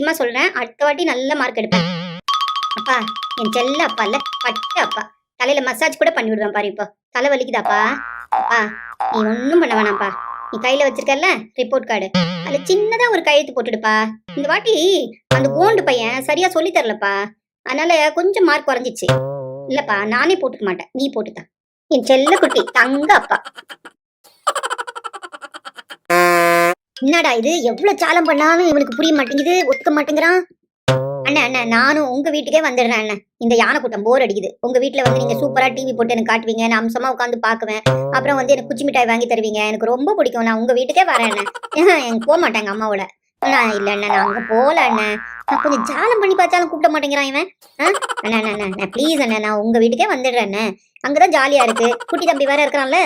சத்தியமா சொல்றேன் அடுத்த வாட்டி நல்ல மார்க் எடுப்பேன். அப்பா என் செல்ல அப்பா இல்ல பட்ட அப்பா. தலையில மசாஜ் கூட பண்ணி விடுவேன் பாரு இப்போ. தலை வலிக்குதாப்பா? அப்பா நீ ஒன்றும் பண்ண வேணாம்ப்பா. நீ கையில வச்சிருக்கல ரிப்போர்ட் கார்டு அதுல சின்னதா ஒரு கையெழுத்து போட்டுடுப்பா. இந்த வாட்டி அந்த கோண்டு பையன் சரியா சொல்லி தரலப்பா. அதனால கொஞ்சம் மார்க் குறைஞ்சிச்சு. இல்லப்பா நானே போட்டுக்க மாட்டேன். நீ போட்டுதான் என் செல்ல குட்டி தங்க அப்பா. என்னடா இது? எவ்வளவு சாலம் பண்ணாலும் இவனுக்கு புரிய மாட்டேங்குது. ஒத்துக்க மாட்டேங்கிறான். அண்ணா அண்ணா நானும் உங்க வீட்டுக்கே வந்துடுறேன் அண்ணா. இந்த யானை கூட்டம் போர் அடிக்குது. உங்க வீட்டுல வந்து நீங்க சூப்பரா டிவி போட்டு எனக்கு காட்டுவீங்க. நான் அம்சமா உட்காந்து பாக்குவேன் அப்புறம் வந்து எனக்கு குச்சி மிட்டாய் வாங்கி தருவீங்க. எனக்கு ரொம்ப பிடிக்கும். நான் உங்க வீட்டுக்கே வரேன் அண்ணா. எனக்கு போக மாட்டாங்க அம்மாவோட அண்ணா இல்ல அண்ணா நான் அங்க போல அண்ணா. நான் கொஞ்சம் ஜாலம் பண்ணி பார்த்தாலும் கூப்பிட மாட்டேங்கிறான் இவன். அண்ணா அண்ணா அண்ணா, அண்ணா ப்ளீஸ் அண்ணா நான் உங்க வீட்டுக்கே வந்துடுறேன் அண்ணா. அங்கதான் ஜாலியா இருக்கு. குட்டி தம்பி வேற இருக்கிறான்ல.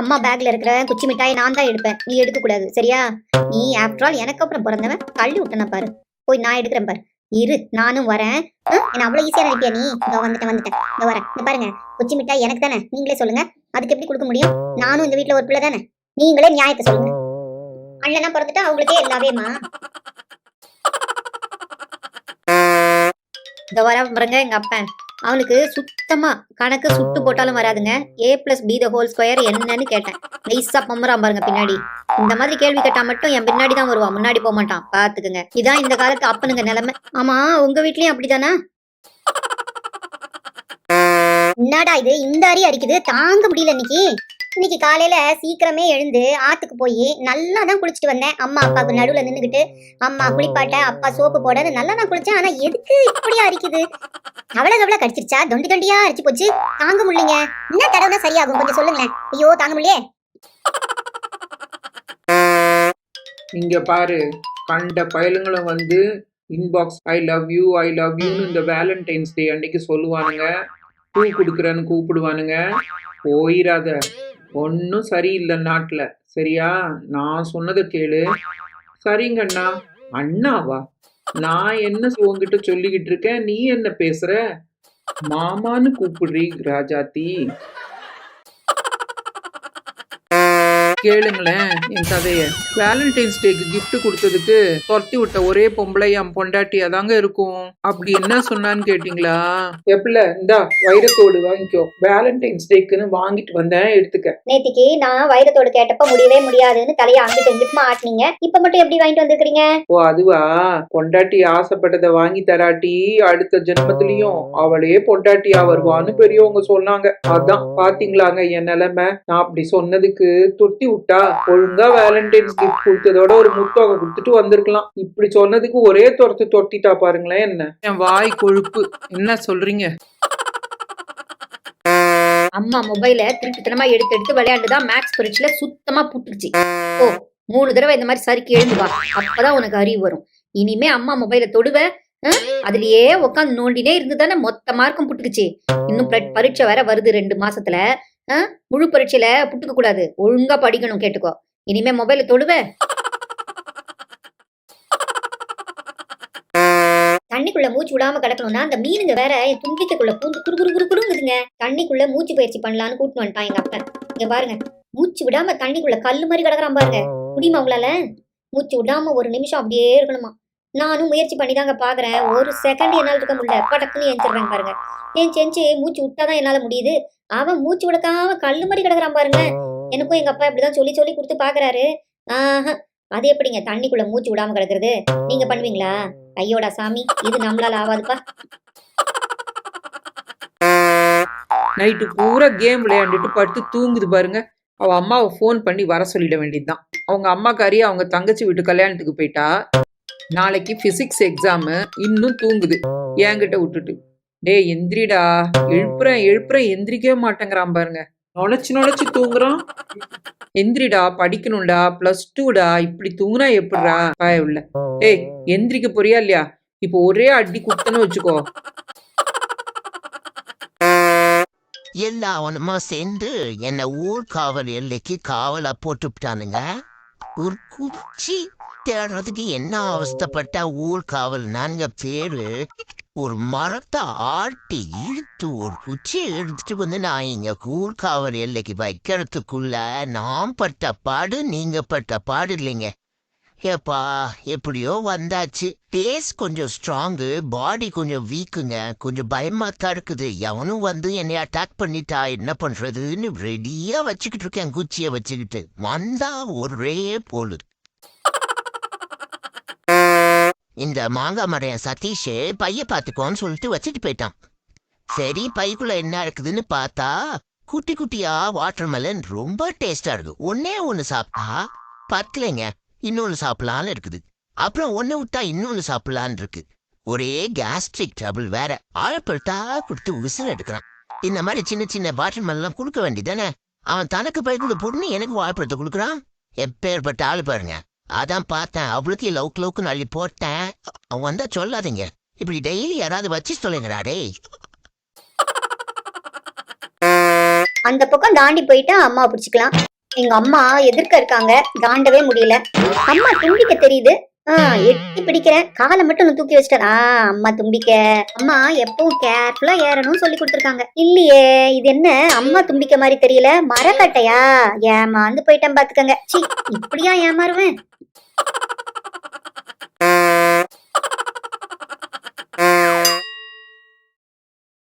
அம்மா பேக்ல இருக்கிற குச்சி மிட்டாய் நான் தான் எடுப்பேன். நீ எடுக்கக்கூடாது. சரியா? நீ ஆஃப்டர் ஆல் எனக்கு அப்புறம் பிறந்தவன். தள்ளி விட்டன பாரு. போய் நான் எடுக்கிறேன் பாரு. இரு நானும் வரேன். என்ன அவ்வளவு ஈஸியாக நினைப்பியா நீ? இதோ வந்துட்டேன் வந்துட்டேன். இதோ வரேன். இந்த பாருங்க. குச்சி மிட்டாய் எனக்கு தானே? நீங்களே சொல்லுங்க. அதுக்கு எப்படி கொடுக்க முடியும்? நானும் இந்த வீட்ல ஒரு பிள்ளை தானே? நீங்களே நியாயத்தை சொல்லுங்க. அண்ணனா பிறந்துட்டா அவங்களுக்கே எல்லாவேமா இந்த வர பாருங்க எங்க அப்பன். அவனுக்கு சுத்தமா கணக்கு சுட்டு போட்டாலும் வராதுங்க. A plus B the whole square என்னன்னு கேட்டேன். நைஸா பம்புறான் பாருங்க பின்னாடி. இந்த மாதிரி கேள்வி கேட்டா மட்டும் என் பின்னாடி தான் வருவான். முன்னாடி போக மாட்டான். பாத்துக்குங்க. இதான் இந்த காலத்து அப்பனுங்க நிலைமை. ஆமா உங்க வீட்லயும் அப்படிதானா? என்னடா இது? இந்த அரி அடிக்குது. தாங்க முடியல இன்னைக்கு. இன்னைக்கு காலையில சீக்கிரமே எழுந்து ஆத்துக்கு போய் நல்லா தான் குளிச்சுட்டு வந்தேன். அம்மா அப்பாவுக்கு நடுவுல நின்னுகிட்டு அம்மா குளிப்பாட்ட அப்பா சோப்பு போட நல்லா தான் குளிச்சேன். ஆனா எதுக்கு இப்படி அரிக்குது? அவ்வளவு அவ்வளவு கடிச்சிருச்சா? தொண்டி தொண்டியா அரிச்சு போச்சு. தாங்க முடியலங்க. என்ன தடவை சரியாகும்? கொஞ்சம் சொல்லுங்களேன். ஐயோ தாங்க முடியலையே. இங்க பாரு கண்ட பயலுங்களும் வந்து inbox I love you I love யூன்னு இந்த வேலண்டைன்ஸ் டே அன்னைக்கு சொல்லுவானுங்க. பூ கொடுக்குறேன்னு கூப்பிடுவானுங்க. போயிடாத ஒன்றும் சரியில்லை நாட்டில். சரியா? நான் சொன்னதை கேளு. சரிங்க அண்ணா. அண்ணாவா? நான் என்ன உங்ககிட்ட சொல்லிக்கிட்டு இருக்கேன்? நீ என்ன பேசுற? மாமான்னு கூப்பிடுறீ ராஜாத்தி. கேளுங்களேன் என் கதைய. வேலண்டைன்ஸ் டேக்கு gift கொடுத்ததுக்கு துரத்தி விட்ட ஒரே பொம்பளை என் பொண்டாட்டியா தாங்க இருக்கும். அப்படி என்ன சொன்னான்னு கேட்டிங்களா? எப்பல இந்தா வைரத்தோடு வாங்கிக்கோ. வேலண்டைன்ஸ் டேக்குன்னு வாங்கிட்டு வந்தேன் எடுத்துக்க. நேத்திக்கு நான் வைரத்தோடு கேட்டப்ப முடியவே முடியாதுன்னு தலையை அங்கிட்டு இங்கிட்டுமா ஆட்டினீங்க. இப்ப மட்டும் எப்படி வாங்கிட்டு வந்திருக்கீங்க ஓ அதுவா? பொண்டாட்டி ஆசைப்பட்டதை வாங்கி தராட்டி அடுத்த ஜென்மத்திலயும் அவளே பொண்டாட்டியா வருவான்னு பெரியவங்க சொன்னாங்க. அதான் பாத்தீங்களாங்க என் நிலைமை. நான் அப்படி சொன்னதுக்கு துரத்தி விட்டா ஒழுங்கா வேலண்டைன்ஸ் கிஃப்ட் கொடுத்ததோட ஒரு முத்தொகை கொடுத்துட்டு வந்திருக்கலாம். இப்படி சொன்னதுக்கு ஒரே துரத்து தொட்டிட்டா பாருங்களேன் என்ன. என் வாய் கொழுப்பு. என்ன சொல்றீங்க? அம்மா மொபைல திருட்டுத்தனமா எடுத்து எடுத்து விளையாண்டுதான் மேக்ஸ் பரீட்சையில சுத்தமா புட்டுருச்சு ஓ மூணு தடவை இந்த மாதிரி சறுக்கி எழுந்து வா. அப்பதான் உனக்கு அறிவு வரும். இனிமே அம்மா மொபைல தொடுவ? அதுலயே உட்காந்து நோண்டினே இருந்து தானே மொத்த மார்க்கும் புட்டுக்குச்சு. இன்னும் பரீ- பரீட்சை வேற வருது ரெண்டு மாசத்துல? முழு பரீட்சையில புட்டுக்க கூடாது. ஒழுங்கா படிக்கணும் கேட்டுக்கோ. இனிமே மொபைல தொடுவ. தண்ணிக்குள்ள மூச்சு விடாம கிடக்கணும்னா அந்த மீனுங்க வேற என் தும்பிக்கைக்குள்ள பூந்து குறு குறு குறு குறுங்குதுங்க. தண்ணிக்குள்ள மூச்சு பயிற்சி பண்ணலான்னு கூட்டிட்டு வந்துட்டான் எங்க அப்பன் இங்க பாருங்க. மூச்சு விடாம தண்ணிக்குள்ள கல்லு மாதிரி கிடக்குறான் பாருங்க. முடியுமா உங்களால? மூச்சு விடாம ஒரு நிமிஷம் அப்படியே இருக்கணுமா? நானும் முயற்சி பண்ணி தாங்க பாக்குறேன். ஒரு செகண்ட் என்னால இருக்க முடியல. படக்குன்னு ஏஞ்சிடுறேன் பாருங்க. ஏஞ்சி செஞ்சு மூச்சு விட்டாதான் என்னால முடியுது? அவன் மூச்சு விடக்காம கல்லு மாதிரி கிடக்குறான் பாருங்க. எனக்கும் எங்க அப்பா இப்படிதான் சொல்லி சொல்லி கொடுத்து பாக்குறாரு. ஆஹா அது எப்படிங்க? தண்ணிக்குள்ள மூச்சு விடாம கிடக்குறது? நீங்க பண்ணுவீங்களா? ஐயோடா சாமி இது நம்மளால ஆவாதுப்பா. நைட்டு பூரா கேம் விளையாண்டுட்டு படுத்து தூங்குது பாருங்க. அவ அம்மாவை ஃபோன் பண்ணி வர சொல்லிட வேண்டியதுதான். அவங்க அம்மாக்காரி அவங்க தங்கச்சி வீட்டு கல்யாணத்துக்கு போயிட்டா. நாளைக்கு பிசிக்ஸ் எக்ஸாமு இன்னும் தூங்குது. என்கிட்ட விட்டுட்டு. டேய் எந்திரிடா. எழுப்புறேன் எழுப்புறேன் எந்திரிக்கவே மாட்டேங்கிறான் பாருங்க. நுழைச்சு நுழைச்சு தூங்குறான். எந்திரிடா படிக்கணும்டா பிளஸ் டூடா இப்படி தூங்குனா எப்படிடா? பாய உள்ள. ஏய் எந்திரிக்க போறியா இல்லையா? இப்போ ஒரே அடி குத்தன்னு வச்சுக்கோ. எல்லாவனுமா சேர்ந்து என்னை ஊர்காவல் எல்லைக்கு காவலா போட்டுவிட்டானுங்க? ஒரு குச்சி தேடுறதுக்கு என்ன அவஸ்தைப்பட்ட ஊர்காவல் நான்க பேரு? ஒரு மரத்தை ஆட்டி இழுத்து ஒரு குச்சியை எடுத்துட்டு வந்து நான் இங்க ஊர்காவல் எல்லைக்கு வைக்கிறதுக்குள்ள நான் பட்ட பாடு நீங்க பட்ட பாடு இல்லைங்க. ஏப்பா எப்படியோ வந்தாச்சு. டேஸ்ட் கொஞ்சம் ஸ்ட்ராங்கு பாடி கொஞ்சம் வீக்குங்க கொஞ்சம் பயமா தான் இருக்குது. எவனும் வந்து என்னை அட்டாக் பண்ணிட்டா என்ன பண்றதுன்னு ரெடியா வச்சுக்கிட்டு இருக்கேன் குச்சியை வச்சுக்கிட்டு. வந்தா ஒரே போலு. இந்த மாங்காய் மரையன் சதீஷ் பைய பார்த்துக்கோன்னு சொல்லிட்டு வச்சுட்டு போயிட்டான். சரி பைக்குள்ள என்ன இருக்குதுன்னு பார்த்தா குட்டி குட்டியா வாட்டர்மெலன் ரொம்ப டேஸ்டா இருக்கு. ஒன்னே ஒன்னு சாப்பிட்டா பத்தலைங்க இன்னொன்னு சாப்பிடலான்னு இருக்குது. அப்புறம் ஒன்னு விட்டா இன்னொன்னு சாப்பிடலான்னு இருக்கு. ஒரே கேஸ்ட்ரிக் ட்ரபிள் வேற. ஆழப்படுத்தா கொடுத்து உசுர எடுக்கிறான். இந்த மாதிரி சின்ன சின்ன வாட்டர்மெல்லாம் கொடுக்க வேண்டியதானே அவன் தனக்கு பைக்குள்ள பொண்ணு எனக்கு வாழைப்பழத்தை கொடுக்குறான். எப்பேற்பட்ட ஆளு பாருங்க. அதான் பார்த்தேன். அவளுக்கு லவ் லவுக்கு அள்ளி போட்டேன். அவன் வந்தா சொல்லாதீங்க. இப்படி டெய்லி யாராவது வச்சு சொல்லுங்கடா டேய். அந்த பக்கம் தாண்டி போயிட்டா அம்மா பிடிச்சிக்கலாம். எங்க அம்மா எதிர்க்க இருக்காங்க. தாண்டவே முடியல. அம்மா துண்டிக்க தெரியுது. ஆஹ் எட்டி பிடிக்கிறேன். காலை மட்டும் நான் தூக்கி வச்சிட்டா அம்மா தும்பிக்க. அம்மா எப்பவும் கேர்ஃபுல்லா ஏறணும்னு சொல்லி கொடுத்துருக்காங்க. இல்லையே இது என்ன? அம்மா தும்பிக்க மாதிரி தெரியல. மரக்கட்டையா? ஏமாந்து போயிட்டேன் பாத்துக்கங்க. சி இப்படியா ஏமாறுவேன்?